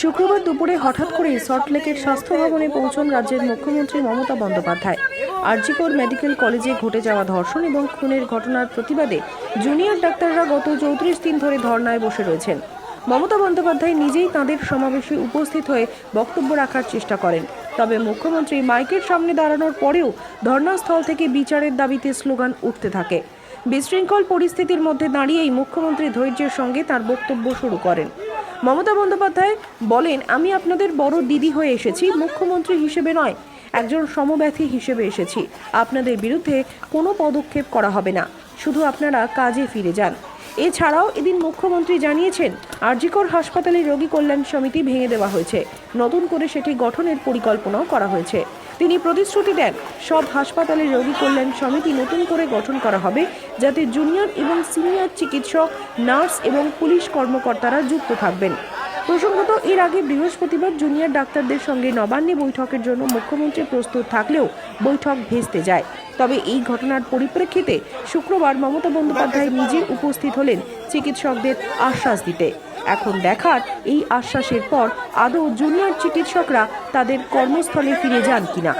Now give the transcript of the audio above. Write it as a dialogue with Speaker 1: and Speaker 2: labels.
Speaker 1: শুক্রবার দুপুরে হঠাৎ করেই সল্টলেকের স্বাস্থ্য ভবনে পৌঁছন রাজ্যের মুখ্যমন্ত্রী মমতা বন্দ্যোপাধ্যায়। আরজিকর মেডিকেল কলেজে ঘটে যাওয়া ধর্ষণ এবং খুনের ঘটনার প্রতিবাদে জুনিয়র ডাক্তাররা গত চৌত্রিশ দিন ধরে ধর্নায় বসে রয়েছেন। মমতা বন্দ্যোপাধ্যায় নিজেই তাঁদের সমাবেশে উপস্থিত হয়ে বক্তব্য রাখার চেষ্টা করেন। তবে মুখ্যমন্ত্রী মাইকের সামনে দাঁড়ানোর পরেও ধর্নাস্থল থেকে বিচারের দাবিতে স্লোগান উঠতে থাকে। বিশৃঙ্খল পরিস্থিতির মধ্যে দাঁড়িয়েই মুখ্যমন্ত্রী ধৈর্যের সঙ্গে তার বক্তব্য শুরু করেন। মমতা বন্দ্যোপাধ্যায় বলেন, আমি আপনাদের বড় দিদি হয়ে এসেছি, মুখ্যমন্ত্রী হিসেবে নয়, একজন সমব্যথী হিসেবে এসেছি। আপনাদের বিরুদ্ধে কোনো পদক্ষেপ করা হবে না, শুধু আপনারা কাজে ফিরে যান। এছাড়াও এদিন মুখ্যমন্ত্রী জানিয়েছেন, আরজিকর হাসপাতালে রোগী কল্যাণ সমিতি ভেঙে দেওয়া হয়েছে। নতুন করে সেটি গঠনের পরিকল্পনাও করা হয়েছে। তিনি প্রতিশ্রুতি দেন, সব হাসপাতালে রোগী কল্যাণ সমিতি নতুন করে গঠন করা হবে যাতে জুনিয়র এবং সিনিয়র চিকিৎসক, নার্স এবং পুলিশ কর্মকর্তারা যুক্ত থাকবেন। প্রসঙ্গত, এর আগে বৃহস্পতিবার জুনিয়র ডাক্তারদের সঙ্গে নবান্নে বৈঠকের জন্য মুখ্যমন্ত্রী প্রস্তুত থাকলেও বৈঠক ভেস্তে যায়। তবে এই ঘটনার পরিপ্রেক্ষিতে শুক্রবার মমতা বন্দ্যোপাধ্যায় নিজে উপস্থিত হলেন চিকিৎসকদের আশ্বাস দিতে। এখন দেখার এই আশ্বাসের পর আদৌ জুনিয়র চিকিৎসকরা তাদের কর্মস্থলে ফিরে যান কিনা